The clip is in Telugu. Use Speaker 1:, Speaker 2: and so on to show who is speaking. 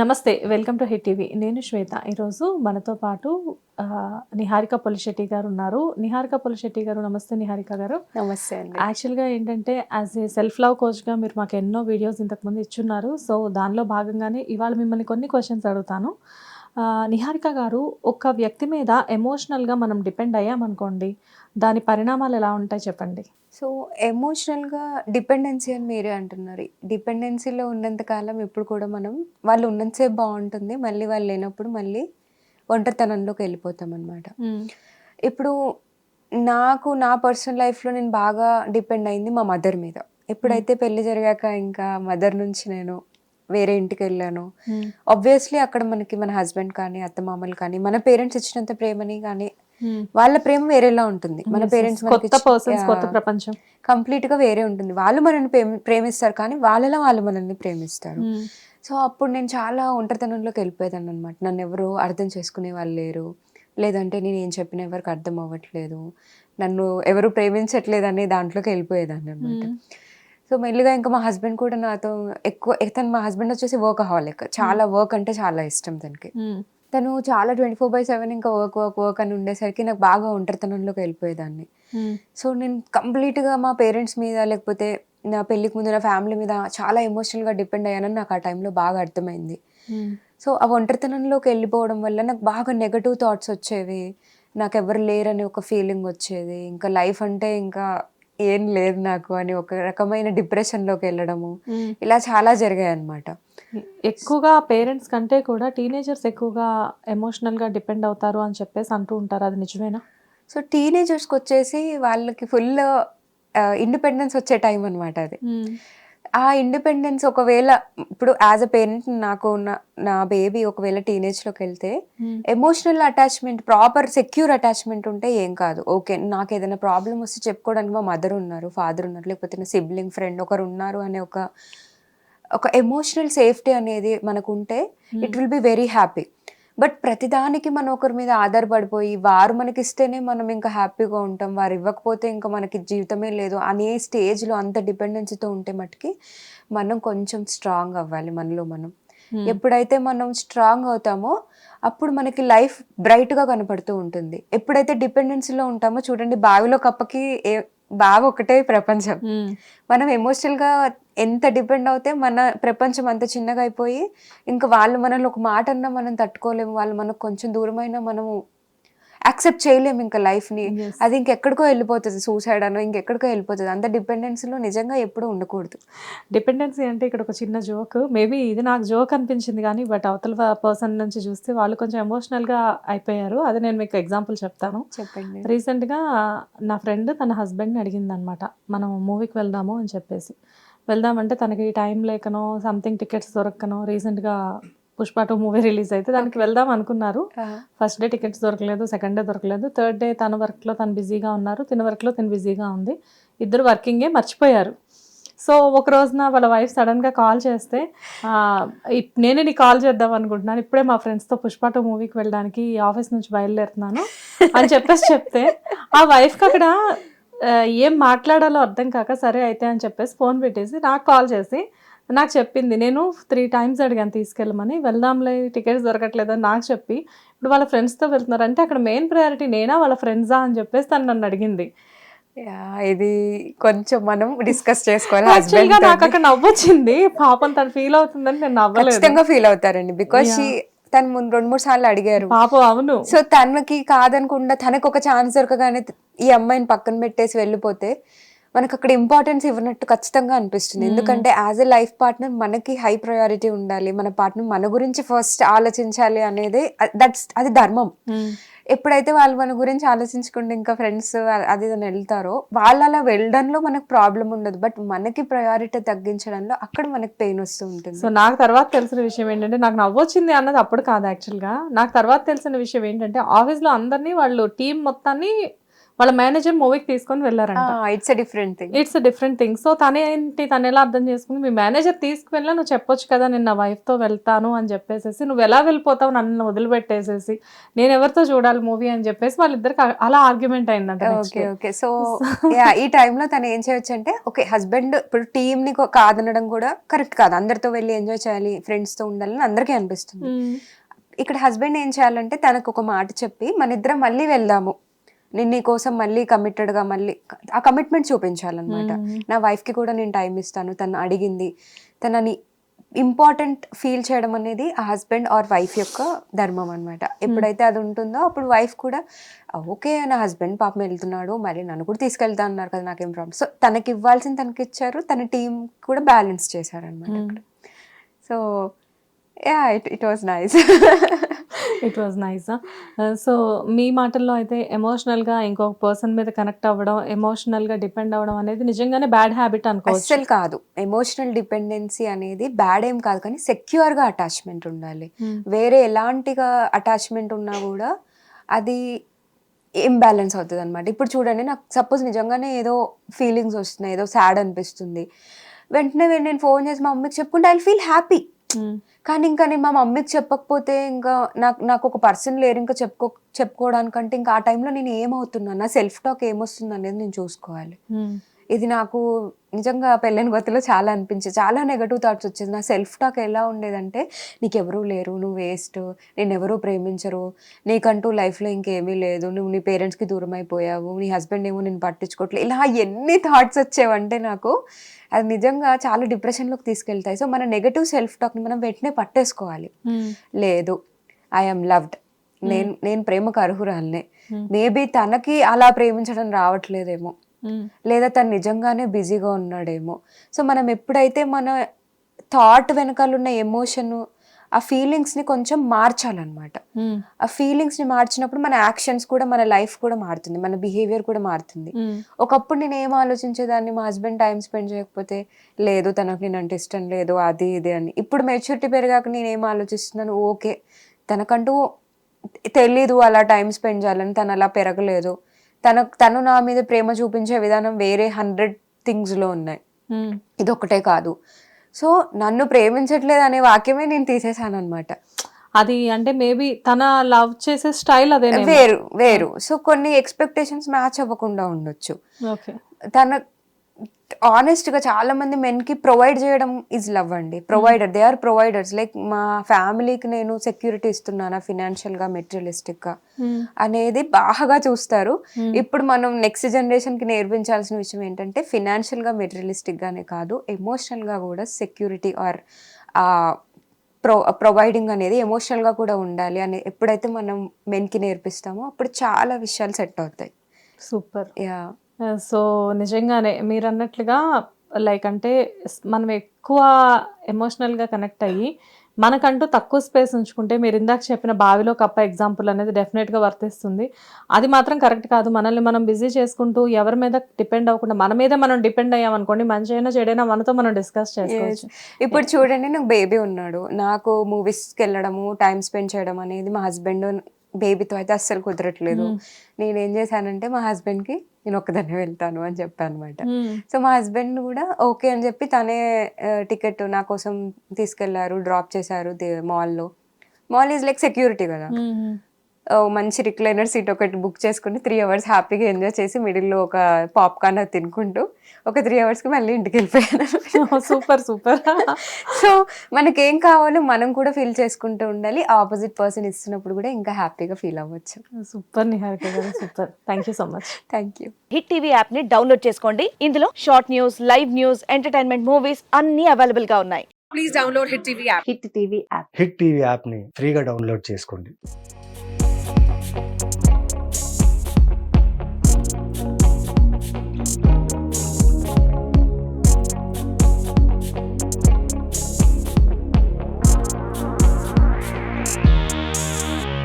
Speaker 1: నమస్తే వెల్కమ్ టు హిట్ టీవీ. నేను శ్వేత. ఈరోజు మనతో పాటు నిహారిక పొలిశెట్టి గారు ఉన్నారు. నిహారిక పొలిశెట్టి గారు నమస్తే నిహారిక గారు.
Speaker 2: నమస్తే అండి.
Speaker 1: యాక్చువల్గా ఏంటంటే యాజ్ ఏ సెల్ఫ్ లవ్ కోచ్గా మీరు మాకు ఎన్నో వీడియోస్ ఇంతకుముందు ఇచ్చున్నారు. సో దానిలో భాగంగానే ఇవాళ మిమ్మల్ని కొన్ని క్వశ్చన్స్ అడుగుతాను. నిహారిక గారు ఒక వ్యక్తి మీద ఎమోషనల్గా మనం డిపెండ్ అయ్యామనుకోండి దాని పరిణామాలు ఎలా ఉంటాయి చెప్పండి?
Speaker 2: సో ఎమోషనల్గా డిపెండెన్సీ అని మీరే అంటున్నారు. డిపెండెన్సీలో ఉన్నంత కాలం ఇప్పుడు కూడా మనం వాళ్ళు ఉన్నంతసేపు బాగుంటుంది మళ్ళీ వాళ్ళు లేనప్పుడు మళ్ళీ ఒంటరితనంలోకి వెళ్ళిపోతాం అనమాట ఇప్పుడు నాకు నా పర్సనల్ లైఫ్లో నేను బాగా డిపెండ్ అయింది మా మదర్ మీద. ఎప్పుడైతే పెళ్ళి జరిగాక ఇంకా మదర్ నుంచి నేను వేరే ఇంటికి వెళ్ళాను. ఆబ్వియస్లీ అక్కడ మనకి మన హస్బెండ్ కానీ అత్తమామలు కానీ మన పేరెంట్స్ ఇచ్చినంత ప్రేమని కానీ వాళ్ళ ప్రేమ వేరేలా ఉంటుంది. మన పేరెంట్స్
Speaker 1: కొత్త పర్సన్స్ కొత్త ప్రపంచం.
Speaker 2: కంప్లీట్గా వేరే ఉంటుంది. వాళ్ళు మనల్ని ప్రేమి- ప్రేమిస్తారు కానీ వాళ్ళలో వాళ్ళు మనల్ని ప్రేమిస్తారు. సో అప్పుడు నేను చాలా ఒంటరితనంలోకి వెళ్ళిపోయేదాన్ని అనమాట నన్ను ఎవరు అర్థం చేసుకునే వాళ్ళు లేరు. లేదంటే నేను ఏం చెప్పినా ఎవరికి అర్థం అవ్వట్లేదు. నన్ను ఎవరు ప్రేమించట్లేదు అనే దాంట్లోకి వెళ్ళిపోయేదాన్ని అనమాట సో మెల్లిగా ఇంకా మా హస్బెండ్ కూడా నాతో ఎక్కువ తను మా హస్బెండ్ వచ్చేసి వర్క్ హాలిక్ చాలా వర్క్ అంటే చాలా ఇష్టం తనకి. తను చాలా ట్వంటీ ఫోర్ బై సెవెన్ ఇంకా వర్క్ వర్క్ వర్క్ అని ఉండేసరికి నాకు బాగా ఒంటరితనంలోకి వెళ్ళిపోయేదాన్ని. సో నేను కంప్లీట్గా మా పేరెంట్స్ మీద లేకపోతే నా పెళ్ళికి ముందు నా ఫ్యామిలీ మీద చాలా ఎమోషనల్గా డిపెండ్ అయ్యానని నాకు ఆ టైంలో బాగా అర్థమైంది. సో ఆ ఒంటరితనంలోకి వెళ్ళిపోవడం వల్ల నాకు బాగా నెగటివ్ థాట్స్ వచ్చేవి. నాకు ఎవరు లేరని ఒక ఫీలింగ్ వచ్చేది. ఇంకా లైఫ్ అంటే ఇంకా ఏం లేదు నాకు అని ఒక రకమైన డిప్రెషన్లోకి వెళ్ళడము. ఇలా చాలా జరిగాయి అన్నమాట
Speaker 1: ఎక్కువగా పేరెంట్స్ కంటే కూడా టీనేజర్స్ ఎక్కువగా ఎమోషనల్గా డిపెండ్ అవుతారు అని చెప్పేసి అంటూ ఉంటారు. అది నిజమేనా?
Speaker 2: సో టీనేజర్స్కి వచ్చేసి వాళ్ళకి ఫుల్ ఇండిపెండెన్స్ వచ్చే టైం అనమాట అది. ఆ ఇండిపెండెన్స్ ఒకవేళ ఇప్పుడు యాజ్ అ పేరెంట్ నాకు నా- నా బేబీ ఒకవేళ టీనేజ్లోకి వెళ్తే emotional attachment proper secure attachment ఉంటే ఏం కాదు. ఓకే నాకు ఏదైనా ప్రాబ్లం వస్తే చెప్పుకోవడానికి మా మదర్ ఉన్నారు ఫాదర్ ఉన్నారు లేకపోతే నా సిబ్లింగ్ ఫ్రెండ్ ఒకరు ఉన్నారు అనే ఒక ఒక ఎమోషనల్ సేఫ్టీ అనేది మనకు ఉంటే it will be very happy but ప్రతిదానికి మనం ఒకరి మీద ఆధారపడిపోయి వారు మనకి ఇస్తేనే మనం ఇంకా హ్యాపీగా ఉంటాం వారు ఇవ్వకపోతే ఇంకా మనకి జీవితమే లేదు అనే స్టేజ్లో అంత డిపెండెన్సీతో ఉంటే మటుకి మనం కొంచెం స్ట్రాంగ్ అవ్వాలి మనలో మనం. ఎప్పుడైతే మనం స్ట్రాంగ్ అవుతామో అప్పుడు మనకి లైఫ్ బ్రైట్గా కనపడుతూ ఉంటుంది. ఎప్పుడైతే డిపెండెన్సీలో ఉంటామో చూడండి బావిలో కప్పకి ఏ బావి ఒకటే ప్రపంచం. మనం ఎమోషనల్గా ఎంత డిపెండ్ అవుతే మన ప్రపంచం అంత చిన్నగా అయిపోయి ఇంకా వాళ్ళు మనల్ని ఒక మాట అన్నా మనం తట్టుకోలేము. వాళ్ళు మనకు కొంచెం దూరమైనా మనము యాక్సెప్ట్ చేయలేము ఇంకా లైఫ్ని. అది ఇంకెక్కడికో వెళ్ళిపోతుంది. సూసైడ్ అనో ఇంకెక్కడికో వెళ్ళిపోతుంది. అంత డిపెండెన్సీలో నిజంగా ఎప్పుడూ ఉండకూడదు.
Speaker 1: డిపెండెన్సీ అంటే ఇక్కడ ఒక చిన్న జోక్. మేబీ ఇది నాకు జోక్ అనిపించింది కానీ బట్ అవతల పర్సన్ నుంచి చూస్తే వాళ్ళు కొంచెం ఎమోషనల్గా అయిపోయారు. అది నేను మీకు ఎగ్జాంపుల్ చెప్తాను.
Speaker 2: చెప్పండి.
Speaker 1: రీసెంట్గా నా ఫ్రెండ్ తన హస్బెండ్ని అడిగింది అనమాట మనం మూవీకి వెళ్దాము అని చెప్పేసి. వెళ్దామంటే తనకి టైం లేకనో సంథింగ్ టికెట్స్ దొరకనో రీసెంట్గా పుష్ప టూ మూవీ రిలీజ్ అయితే దానికి వెళ్దాం అనుకున్నారు. ఫస్ట్ డే టికెట్స్ దొరకలేదు సెకండ్ డే దొరకలేదు. థర్డ్ డే తన వర్క్లో తను బిజీగా ఉన్నారు తిన వర్క్లో తను బిజీగా ఉంది. ఇద్దరు వర్కింగే మర్చిపోయారు. సో ఒక రోజున వాళ్ళ వైఫ్ సడన్గా కాల్ చేస్తే "ఆ, ఇప్- నేనే నీకు కాల్ చేద్దాం అనుకుంటున్నాను. ఇప్పుడే మా ఫ్రెండ్స్తో పుష్ప టూ మూవీకి వెళ్ళడానికి ఆఫీస్ నుంచి బయలుదేరుతున్నాను. అని చెప్పేసి చెప్తే ఆ వైఫ్కి అక్కడ ఏం మాట్లాడాలో అర్థం కాక సరే అయితే అని చెప్పేసి ఫోన్ పెట్టేసి నాకు కాల్ చేసి నాకు చెప్పింది నేను త్రీ టైమ్స్ అడిగాను తీసుకెళ్ళమని వెళ్దాంలే టికెట్స్ దొరకట్లేదని నాకు చెప్పి ఇప్పుడు వాళ్ళ ఫ్రెండ్స్తో వెళ్తున్నారు. అంటే అక్కడ మెయిన్ ప్రయారిటీ నేనా వాళ్ళ ఫ్రెండ్సా అని చెప్పేసి తను నన్ను అడిగింది.
Speaker 2: ఇది కొంచెం మనం డిస్కస్ చేసుకోవాలి
Speaker 1: యాక్చువల్గా నాకు అక్కడ నవ్వొచ్చింది. పాపం తను ఫీల్ అవుతుందని నేను నవ్వలేదు.
Speaker 2: ఖచ్చితంగా ఫీల్ అవుతారండి. బికాస్ తను ముందు రెండు మూడు సార్లు అడిగారు.
Speaker 1: పాపం అవును.
Speaker 2: సో తనకి కాదనకుండా తనకు ఒక ఛాన్స్ దొరకగానే ఈ అమ్మాయిని పక్కన పెట్టేసి వెళ్ళిపోతే మనకు అక్కడ ఇంపార్టెన్స్ ఇవ్వనట్టు ఖచ్చితంగా అనిపిస్తుంది. ఎందుకంటే యాజ్ ఎ లైఫ్ పార్ట్నర్ మనకి హై ప్రయారిటీ ఉండాలి. మన పార్ట్నర్ మన గురించి ఫస్ట్ ఆలోచించాలి అనేది దట్స్ అది ధర్మం. ఎప్పుడైతే వాళ్ళు మన గురించి ఆలోచించకుండా ఇంకా ఫ్రెండ్స్ అది వెళ్తారో వాళ్ళు అలా వెళ్ళడంలో మనకు ప్రాబ్లం ఉండదు. బట్ మనకి ప్రయారిటీ తగ్గించడంలో అక్కడ మనకి పెయిన్ వస్తూ ఉంటుంది.
Speaker 1: సో నాకు తర్వాత తెలిసిన విషయం ఏంటంటే నాకు నవ్వొచ్చింది అన్నది అప్పుడు కాదు యాక్చువల్గా నాకు తర్వాత తెలిసిన విషయం ఏంటంటే ఆఫీస్లో అందరినీ వాళ్ళు టీం మొత్తాన్ని వాళ్ళ మేనేజర్ మూవీకి తీసుకొని వెళ్ళారంట.
Speaker 2: It's different thing
Speaker 1: it's different thing so తనేంటి తను ఎలా అర్థం చేసుకుని మీ మేనేజర్ తీసుకువెళ్ళా నువ్వు చెప్పొచ్చు కదా నేను నా wife తో వెళ్తాను అని చెప్పేసి నువ్వు ఎలా వెళ్ళిపోతావు నన్ను వదిలిపెట్టేసేసి నేను ఎవరితో చూడాలి మూవీ అని చెప్పేసి వాళ్ళిద్దరికి అలా ఆర్గ్యుమెంట్ అయిందంట
Speaker 2: ఓకే. ఓకే సో యా ఈ టైంలో తను ఏం చేయొచ్చు అంటే ఓకే హస్బెండ్ ఇప్పుడు టీమ్ని కొ- కాదనడం కూడా కరెక్ట్ కాదు. అందరితో వెళ్ళి ఎంజాయ్ చేయాలి ఫ్రెండ్స్తో ఉండాలని అందరికీ అనిపిస్తుంది.
Speaker 1: మ్మ్.
Speaker 2: ఇక్కడ హస్బెండ్ ఏం చేయాలంటే తనకు ఒక మాట చెప్పి మన ఇద్దరం మళ్ళీ వెళ్దాము. నేను నీ కోసం మళ్ళీ committed గా మళ్ళీ ఆ కమిట్మెంట్ చూపించాలన్నమాట. నా wife కి కూడా నేను టైం ఇస్తాను. తను అడిగింది. తనని ఇంపార్టెంట్ ఫీల్ చేయడం అనేది ఆ హస్బెండ్ ఆర్ వైఫ్ యొక్క ధర్మం అనమాట ఎప్పుడైతే అది ఉంటుందో అప్పుడు వైఫ్ కూడా ఓకే నా హస్బెండ్ పాపం వెళ్తున్నాడు. మరి నన్ను కూడా తీసుకెళ్తా అన్నారు కదా నాకేం ప్రాబ్లం సో తనకి ఇవ్వాల్సింది తనకి ఇచ్చారు. తన టీం కూడా బ్యాలెన్స్ చేశారనమాట. So yeah it it was nice
Speaker 1: it was nice so మీ మాటల్లో అయితే ఎమోషనల్గా ఇంకొక పర్సన్ మీద కనెక్ట్ అవ్వడం ఎమోషనల్గా డిపెండ్ అవ్వడం అనేది నిజంగానే బ్యాడ్ హ్యాబిట్ అనుకోవచ్చు.
Speaker 2: అస్సలు కాదు. ఎమోషనల్ డిపెండెన్సీ అనేది బ్యాడ్ ఏం కాదు కానీ secure గా అటాచ్మెంట్ ఉండాలి.
Speaker 1: మ్మ్.
Speaker 2: వేరే ఎలాంటిగా అటాచ్మెంట్ ఉన్నా కూడా అది ఇంబ్యాలెన్స్ అవుతుంది అనమాట ఇప్పుడు చూడండి నాకు సపోజ్ నిజంగానే ఏదో ఫీలింగ్స్ వస్తున్నాయి ఏదో సాడ్ అనిపిస్తుంది. వెంటనే నేను ఫోన్ చేసి మా మమ్మీకి చెప్పుకుంటే ఐ ఫీల్ హ్యాపీ. కానీ ఇంకా నేను మా మమ్మీకి చెప్పకపోతే ఇంకా నాకు నాకు ఒక పర్సన్ లేరు ఇంకా చెప్పుకో చెప్పుకోవడానికంటే ఇంకా ఆ టైంలో నేను ఏమవుతున్నాను? నా సెల్ఫ్ టాక్ ఏమొస్తుంది అనేది నేను చూసుకోవాలి. ఇది నాకు నిజంగా పెళ్ళైన కొత్తలో చాలా అనిపించింది చాలా నెగటివ్ థాట్స్ వచ్చేది. నా సెల్ఫ్ టాక్ ఎలా ఉండేదంటే నీకు ఎవరూ లేరు నువ్వు వేస్ట్ నేను ఎవరూ ప్రేమించరు నీకంటూ లైఫ్లో ఇంకేమీ లేదు నువ్వు నీ పేరెంట్స్కి దూరం అయిపోయావు నీ హస్బెండ్ ఏమో నేను పట్టించుకోవట్లేదు ఇలా ఎన్ని థాట్స్ వచ్చేవంటే నాకు అది నిజంగా చాలా డిప్రెషన్లోకి తీసుకెళ్తాయి. సో మన నెగటివ్ సెల్ఫ్ టాక్ని మనం వెంటనే పట్టేసుకోవాలి. లేదు ఐఎమ్ లవ్డ్ నేను నేను ప్రేమకు అర్హురాలనే. మేబీ తనకి అలా ప్రేమించడం రావట్లేదేమో. లేదా తను నిజంగానే బిజీగా ఉన్నాడేమో. సో మనం ఎప్పుడైతే మన థాట్ వెనకాల ఉన్న ఎమోషన్ ఆ ఫీలింగ్స్ని కొంచెం మార్చాలన్నమాట.
Speaker 1: మ్మ్.
Speaker 2: ఆ ఫీలింగ్స్ని మార్చినప్పుడు మన యాక్షన్స్ కూడా మన లైఫ్ కూడా మారుతుంది. మన బిహేవియర్ కూడా మారుతుంది.
Speaker 1: మ్మ్.
Speaker 2: ఒకప్పుడు నేను ఏం ఆలోచించేదాన్ని? మా హస్బెండ్ టైం స్పెండ్ చేయకపోతే లేదు తనకు నేను అంటే ఇష్టం లేదు అది ఇది అని. ఇప్పుడు మెచ్యూరిటీ పెరిగాక నేను ఏం ఆలోచిస్తున్నాను? ఓకే. తనకంటూ తెలీదు అలా టైం స్పెండ్ చేయాలని తను అలా పెరగలేదు. తన తను నా మీద ప్రేమ చూపించే విధానం వేరే హండ్రెడ్ థింగ్స్లో ఉన్నాయి. ఇది ఒకటే కాదు. సో నన్ను ప్రేమించట్లేదు అనే వాక్యమే నేను తీసేసాను అనమాట
Speaker 1: అది అంటే మేబీ తన లవ్ చేసే స్టైల్ అదే
Speaker 2: వేరు వేరు. సో కొన్ని ఎక్స్పెక్టేషన్స్ మ్యాచ్ అవ్వకుండా ఉండొచ్చు. తన ఆనెస్ట్గా చాలా మంది మెన్కి ప్రొవైడ్ చేయడం ఇస్ లవ్ అండి. Provider they are providers like మా ఫ్యామిలీకి నేను సెక్యూరిటీ ఇస్తున్నానా ఫినాన్షియల్గా మెటీరియలిస్టిక్గా
Speaker 1: మ్మ్.
Speaker 2: అనేది బాగా చూస్తారు.
Speaker 1: Hmm.
Speaker 2: ఇప్పుడు మనం నెక్స్ట్ జనరేషన్కి నేర్పించాల్సిన విషయం ఏంటంటే ఫినాన్షియల్గా మెటీరియలిస్టిక్ గానే కాదు ఎమోషనల్గా కూడా సెక్యూరిటీ ఆర్ ప్రొ ప్రొవైడింగ్ అనేది ఎమోషనల్గా కూడా ఉండాలి అని ఎప్పుడైతే మనం మెన్కి నేర్పిస్తామో అప్పుడు చాలా విషయాలు సెట్ అవుతాయి.
Speaker 1: సూపర్
Speaker 2: యా
Speaker 1: సో నిజంగానే మీరు అన్నట్లుగా లైక్ అంటే మనం ఎక్కువ ఎమోషనల్గా కనెక్ట్ అయ్యి మనకంటూ తక్కువ స్పేస్ ఉంచుకుంటే మీరు ఇందాక చెప్పిన బావిలో కప్ప ఎగ్జాంపుల్ అనేది డెఫినెట్గా వర్తిస్తుంది. అది మాత్రం కరెక్ట్ కాదు. మనల్ని మనం బిజీ చేసుకుంటూ ఎవరి మీద డిపెండ్ అవ్వకుండా మన మీదే మనం డిపెండ్ అయ్యామనుకోండి మంచి అయినా చెడైనా మనతో మనం డిస్కస్ చేసుకోవచ్చు.
Speaker 2: ఇప్పుడు చూడండి నాకు బేబీ ఉన్నాడు. నాకు మూవీస్కి వెళ్ళడము టైం స్పెండ్ చేయడం అనేది మా హస్బెండ్ బేబీతో అయితే అస్సలు కుదరట్లేదు. నేను ఏం చేశానంటే మా హస్బెండ్కి నేను ఒక్కదాన్నే వెళ్తాను అని చెప్పాను అనమాట. సో మా హస్బెండ్ కూడా ఓకే అని చెప్పి తనే టికెట్ నా కోసం తీసుకెళ్ళారు డ్రాప్ చేశారు మాల్లో. మాల్ ఈజ్ లైక్ సెక్యూరిటీ కదా. మంచి రిక్లైనర్ సీట్ ఒకటి బుక్ చేసుకుని త్రీ అవర్స్ హ్యాపీగా ఎంజాయ్ చేసి మిడిల్లో ఒక పాప్కార్న్ అది తినుకుంటూ ఒక త్రీ అవర్స్కి మళ్ళీ ఇంటికి వెళ్ళిపోయాను.
Speaker 1: Super super.
Speaker 2: సో మనకేం కావాలో మనం కూడా ఫీల్ చేసుకుంటూ ఉండాలి. ఆపోజిట్ పర్సన్ ఇస్తున్నప్పుడు కూడా ఇంకా హ్యాపీగా ఫీల్ అవ్వచ్చు.
Speaker 1: Super Niharika garu super. Thank you so much
Speaker 2: thank you
Speaker 3: hit TV యాప్ని డౌన్లోడ్ చేసుకోండి. ఇందులో short news live news entertainment movies అన్ని అవైలబుల్గా ఉన్నాయి.
Speaker 4: హిట్ టీవీ యాప్ని ఫ్రీగా డౌన్లోడ్ చేసుకోండి.